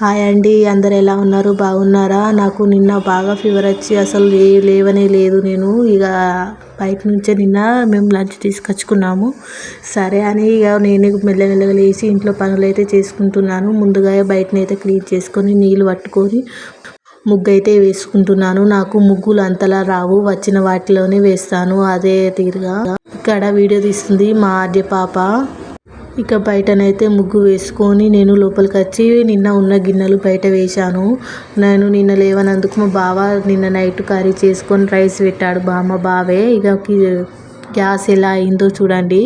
Hi అండి అందరు ఎలా ఉన్నారు? బాగున్నారా? నాకు నిన్న బాగా ఫీవర్ వచ్చి అసలు లే లేవనే లేదు నేను. ఇక బయట నుంచే నిన్న మేము లంచ్ తీసుకొచ్చుకున్నాము. సరే అని ఇక నేను మెల్లమెల్లగా లేచి ఇంట్లో పనులు అయితే చేసుకుంటున్నాను. ముందుగా బయటనైతే క్లీన్ చేసుకొని నీళ్ళు పట్టుకొని ముగ్గు అయితే వేసుకుంటున్నాను. నాకు ముగ్గులు అంతలా రావు. వచ్చిన వాటిలోనే వేస్తాను. అదే తీరుగా ఇక్కడ వీడియో తీస్తుంది మా ఆద్య పాప. ఇక బయటనైతే ముగ్గు వేసుకొని నేను లోపలికి వచ్చి నిన్న ఉన్న గిన్నెలు బయట వేశాను. నేను నిన్న లేవనందుకు మా బావ నిన్న నైట్ కర్రీ చేసుకొని రైస్ పెట్టాడు బామ్మ బావే. ఇక గ్యాస్ ఎలా అయిందో చూడండి.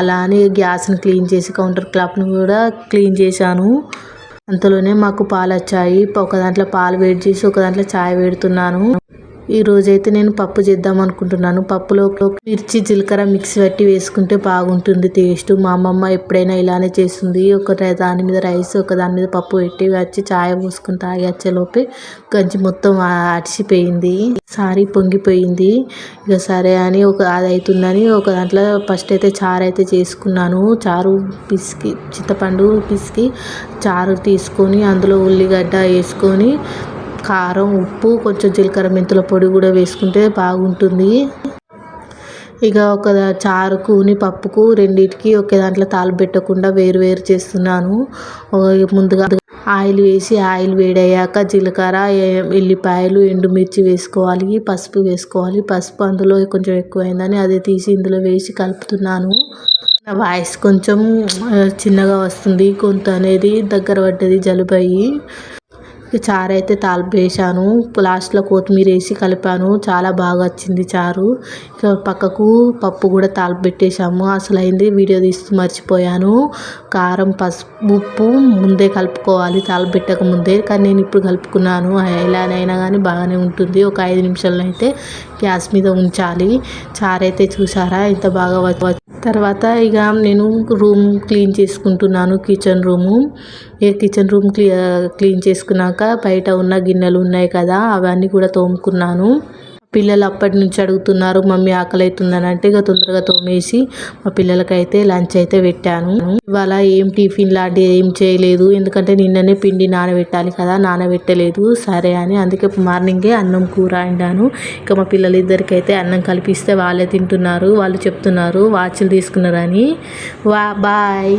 అలానే గ్యాస్ని క్లీన్ చేసి కౌంటర్ క్లాప్ను కూడా క్లీన్ చేశాను. అంతలోనే మాకు పాలు వచ్చాయి ఒక దాంట్లో పాలు వేడి చేసి ఒక దాంట్లో చాయ్ పెడుతున్నాను ఈ రోజైతే నేను పప్పు చేద్దాం అనుకుంటున్నాను. పప్పులో మిర్చి జీలకర్ర మిక్స్ పట్టి వేసుకుంటే బాగుంటుంది టేస్ట్. మా అమ్మమ్మ ఎప్పుడైనా ఇలానే చేస్తుంది. ఒక దాని మీద రైస్ ఒక దాని మీద పప్పు పెట్టి వచ్చి చాయ్ పోసుకుని తాగి వచ్చేలోపే గంజి మొత్తం అడిచిపోయింది సారీ పొంగిపోయింది. ఇక సరే అని ఒక అది అవుతుందని ఒక దాంట్లో ఫస్ట్ అయితే చారు అయితే చేసుకున్నాను. చారు పిసికి చింతపండు పిసికి చారు తీసుకొని అందులో ఉల్లిగడ్డ వేసుకొని కారం ఉప్పు కొంచెం జీలకర్ర మెంతుల పొడి కూడా వేసుకుంటే బాగుంటుంది. ఇక ఒక చారుకుని పప్పుకు రెండింటికి ఒకే దాంట్లో తాలు పెట్టకుండా వేరు వేరు చేస్తున్నాను. ముందుగా ఆయిల్ వేసి ఆయిల్ వేడయ్యాక జీలకర్ర ఎల్లిపాయలు ఎండుమిర్చి వేసుకోవాలి పసుపు వేసుకోవాలి. పసుపు అందులో కొంచెం ఎక్కువైందని అది తీసి ఇందులో వేసి కలుపుతున్నాను. నా వాయిస్ కొంచెం చిన్నగా వస్తుంది. కొంత అనేది దగ్గర పడ్డది జలుబయ్యి. చారు అయితే తాలింపు వేసాను లాస్ట్లో కొత్తిమీర వేసి కలిపాను. చాలా బాగా వచ్చింది చారు. ఇక పక్కకు పప్పు కూడా తాలింపు పెట్టేసాము అసలు అయింది వీడియో తీస్తూ మర్చిపోయాను. కారం పసుపు ఉప్పు ముందే కలుపుకోవాలి. తాలింపు పెట్టక ముందే. కానీ నేను ఇప్పుడు కలుపుకున్నాను. ఎలానైనా కానీ బాగానే ఉంటుంది. ఒక ఐదు నిమిషాల్లో అయితే గ్యాస్ మీద ఉంచాలి. చారు అయితే చూసారా? ఎంత బాగా తర్వాత ఇక నేను రూమ్ క్లీన్ చేసుకుంటున్నాను కిచెన్ రూము. ఏ కిచెన్ రూమ్ క్లీ క్లీన్ చేసుకున్నాక బయట ఉన్న గిన్నెలు ఉన్నాయి కదా అవన్నీ కూడా తోముకున్నాను. పిల్లలు అప్పటి నుంచి అడుగుతున్నారు మమ్మీ ఆకలి అవుతుందని అంటే ఇక తొందరగా తోమేసి మా పిల్లలకైతే లంచ్ అయితే పెట్టాను. ఇవాళ ఏం టిఫిన్ లాంటి ఏం చేయలేదు. ఎందుకంటే నిన్ననే పిండి నానబెట్టాలి కదా నానబెట్టలేదు. సరే అని అందుకే మార్నింగే అన్నం కూర వండాను. ఇక మా పిల్లలిద్దరికి అయితే అన్నం కలిపిస్తే వాళ్ళే తింటున్నారు వాళ్ళు చెప్తున్నారు వాచ్లు తీసుకున్నారని. వా బాయ్.